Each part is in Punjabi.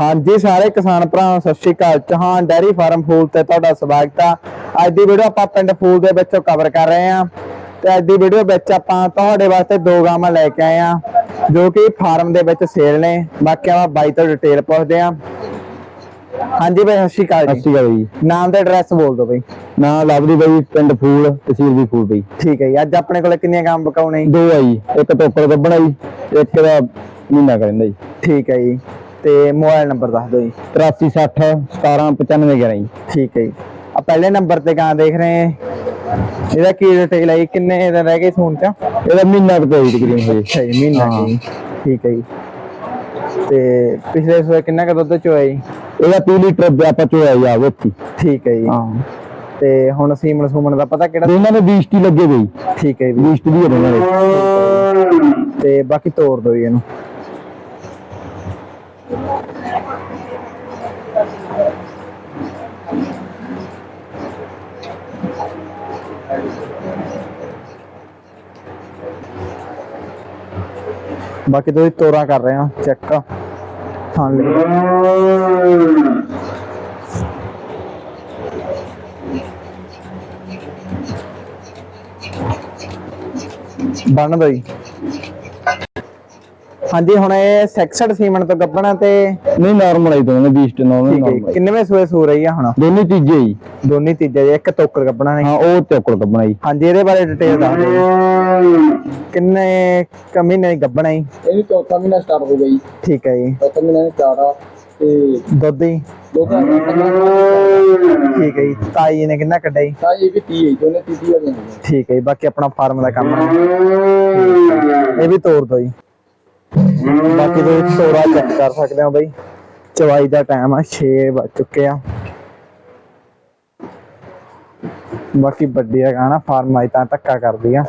ਹਾਂਜੀ ਸਾਰੇ ਕਿਸਾਨ ਭਰਾਵਾਂ ਸਤਿ ਸ਼੍ਰੀ ਅਕਾਲ। ਚੌਹਾਨ ਡੈਰੀ ਫਾਰਮ ਫੂਲ ਤੇ ਤੁਹਾਡਾ ਸਵਾਗਤ ਆ। ਅੱਜ ਦੀ ਵੀਡੀਓ ਆਪਾਂ ਪਿੰਡ ਫੂਲ ਦੇ ਵਿੱਚੋਂ ਕਵਰ ਕਰ ਰਹੇ ਆ। ਤੇ ਅੱਜ ਦੀ ਵੀਡੀਓ ਵਿੱਚ ਆਪਾਂ ਤੁਹਾਡੇ ਵਾਸਤੇ ਦੋ ਗਾਵਾਂ ਲੈ ਕੇ ਆਏ ਆ ਜੋ ਕਿ ਫਾਰਮ ਦੇ ਵਿੱਚ ਸੇਲ ਨੇ। ਬਾਕੀ ਆਪਾਂ ਬਾਈ ਤੋਂ ਡਿਟੇਲ ਪੁੱਛਦੇ ਆ। ਹਾਂਜੀ ਬਾਈ ਸਤਿ ਸ਼੍ਰੀ ਅਕਾਲ ਸਤਿ ਜੀ ਸ਼੍ਰੀ ਅਕਾਲ ਜੀ। ਨਾਮ ਤੇ ਐਡਰੈਸ ਬੋਲ ਦਿਓ ਬਾਈ। ਨਾਂ ਲਵਲੀ ਬਾਈ ਪਿੰਡ ਫੂਲ ਤਹਿਸੀਲ ਵੀ ਫੂਲ ਬਈ। ਠੀਕ ਹੈ ਜੀ। ਅੱਜ ਆਪਣੇ ਕੋਲ ਕਿੰਨੀਆਂ ਗਾਵਾਂ ਬਕਾਉਣੇ ਦੋ ਆ ਜੀ। ਇੱਕ ਟੋਕਰ ਗੱਬਣਾ ਜੀ ਇੱਕ ਦਾ ਮਹੀਨਾ ਕਰਦਾ ਜੀ। ਠੀਕ ਹੈ ਜੀ। ਤੇ ਮੋਬਾਈਲ ਨੰਬਰ ਦੱਸ ਦਿਓ ਜੀ। 8360 1795 11 ਜੀ। ਠੀਕ ਹੈ ਜੀ। ਆ ਪਹਿਲੇ ਨੰਬਰ ਤੇ ਗਾਂ ਦੇਖ ਰਹੇ ਹਾਂ। ਇਹਦਾ ਕੀ ਡਿਟੇਲ ਹੈ ਜੀ? ਕਿੰਨੇ ਦਿਨ ਰਹਿ ਗਏ ਸੂਣ ਚ? ਇਹਦਾ ਮਹੀਨਾ ਕੁ ਜੀ ਤਕਰੀਬਨ ਹਜੇ ਅੱਛਾ ਜੀ ਮਹੀਨਾ ਹਾਂ। ਜੀ। ਠੀਕ ਹੈ ਜੀ। ਤੇ ਪਿਛਲੇ ਸੂਏ ਕਿੰਨਾ ਕੁ ਦੁੱਧ ਚੋਇਆ ਜੀ? ਇਹਦਾ 30 ਲੀਟਰ ਦੇ ਆਪਾਂ ਚੋਇਆ ਜੀ ਆ ਵੇਖੀ। ਠੀਕ ਹੈ ਜੀ। ਹਾਂ। ਤੇ ਹੁਣ ਸੀਮਣ ਸੂਮਣ ਦਾ ਪਤਾ ਕਿਹੜਾ? ਦੋਨਾਂ ਦੇ 20 ਟੀ ਲੱਗੇ ਬਈ? ਠੀਕ ਹੈ ਜੀ। 20 ਟੀ ਦੀ ਦੇ। ਤੇ ਬਾਕੀ ਤੋੜ ਦਿਓ ਜੀ ਇਹਨੂੰ। ਬਾਕੀ ਤੁਸੀਂ ਤੋਰਾ ਕਰ ਰਹੇ ਹੋ ਚੈੱਕ ਹਾਂ ਲਈ ਬਣ ਦੋ ਜੀ। ਹਾਂਜੀ ਹੁਣ ਇਹ ਸੈਕਸਡ ਸੀਮਨ ਤੋਂ ਗੱਬਣਾ ਤੇ ਨਹੀਂ ਨਾਰਮਲ ਆਈ ਦੋਨਾਂ ਦੇ 20 ਟੀ ਨਾਰਮਲ ਠੀਕ ਹੈ ਜੀ। ਕਿੰਨੇਵੇਂ ਸੂਏ ਸੂ ਰਹੀ ਆ ਹੁਣ? ਦੋਨੇ ਤੀਜੇ ਜੀ। ਦੋਨੀ ਤੀਜੇ ਜੀ, ਇੱਕ ਟੋਕਰ ਗੱਬਣਾ ਨੇ। ਹਾਂ ਉਹ ਟੋਕਰ ਗੱਬਣਾ ਜੀ। ਹਾਂਜੀ ਇਹਦੇ ਬਾਰੇ ਡਿਟੇਲ ਦੱਸ ਦਿਓ ਜੀ। ਕਿੰਨੇ ਕ ਮਹੀਨੇ ਦੀ ਗੱਬਣਾ ਜੀ? ਇਹ ਵੀ ਚੌਥਾ ਮਹੀਨਾ ਸਟਾਰਟ ਹੋ ਗਿਆ ਜੀ। ਠੀਕ ਹੈ ਜੀ। ਚੌਥਾ ਮਹੀਨਾ ਆ ਤੇ ਦੁੱਧ ਜੀ? ਦੋ ਠੀਕ ਹੈ ਜੀ। ਤਾਈ ਜੀ ਨੇ ਕਿੰਨਾ ਕੱਢਿਆ ਜੀ? ਤਾਂ ਇਹ ਵੀ 30 ਹੈ ਦੋਨੇ 30 ਵਾਲੀਆਂ ਨੇ। ਠੀਕ ਹੈ ਜੀ ਬਾਕੀ ਆਪਣਾ ਫਾਰਮ ਦਾ ਕੰਮ ਹੈ ਇਹ ਵੀ ਤੋੜ ਦੋ ਜੀ। ਬਾਕੀ ਤੁਸੀਂ ਤੋੜਾ ਚੈੱਕ ਕਰ ਸਕਦੇ ਹੋ ਬਈ। ਚਵਾਈ ਦਾ ਟਾਈਮ ਆ 6 ਵੱਜ ਚੁੱਕੇ ਆ। ਬਾਕੀ ਵੱਡੀ ਆ ਗਾਣਾ ਫਾਰਮ ਆਈ ਤਾਂ ਧੱਕਾ ਕਰਦੀ ਆ।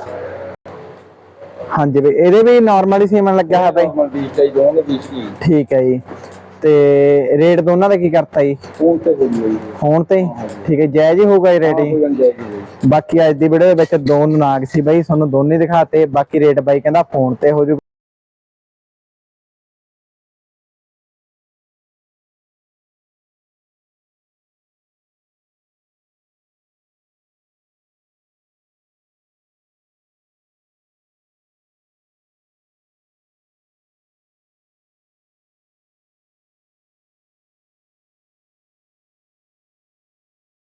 ਹਾਂਜੀ ਬਈ ਇਹਦੇ ਵੀ ਨਾਰਮਲੀ ਸੀਮਨ ਲੱਗਿਆ ਹੋਇਆ ਬਈ। ਨੋਰਮਲ ਬੀਚ ਹੈ ਜੀ, ਦੋਵਾਂ ਦੇ ਬੀਚ ਹੀ ਠੀਕ ਹੈ ਜੀ। ਤੇ ਰੇਟ ਦੋਨਾਂ ਦਾ ਕੀ ਕਰਤਾ ਜੀ? ਫੋਨ ਤੇ ਹੋ ਫੋਨ ਤੇ? ਠੀਕ ਹੈ ਜਾਇਜ਼ ਹੀ ਹੋਊਗਾ ਇਹ ਰੇਟ ਹੋ ਜੀ। ਬਾਕੀ ਅੱਜ ਦੀ ਵੀਡੀਓ ਦੇ ਵਿੱਚ ਦੋ ਨਾਗ ਸੀ ਬਾਈ ਤੁਹਾਨੂੰ ਦੋਨੇ ਦਿਖਾਤੇ। ਬਾਕੀ ਰੇਟ ਬਾਈ ਕਹਿੰਦਾ ਫੋਨ ਤੇ ਹੋ ਜੂ।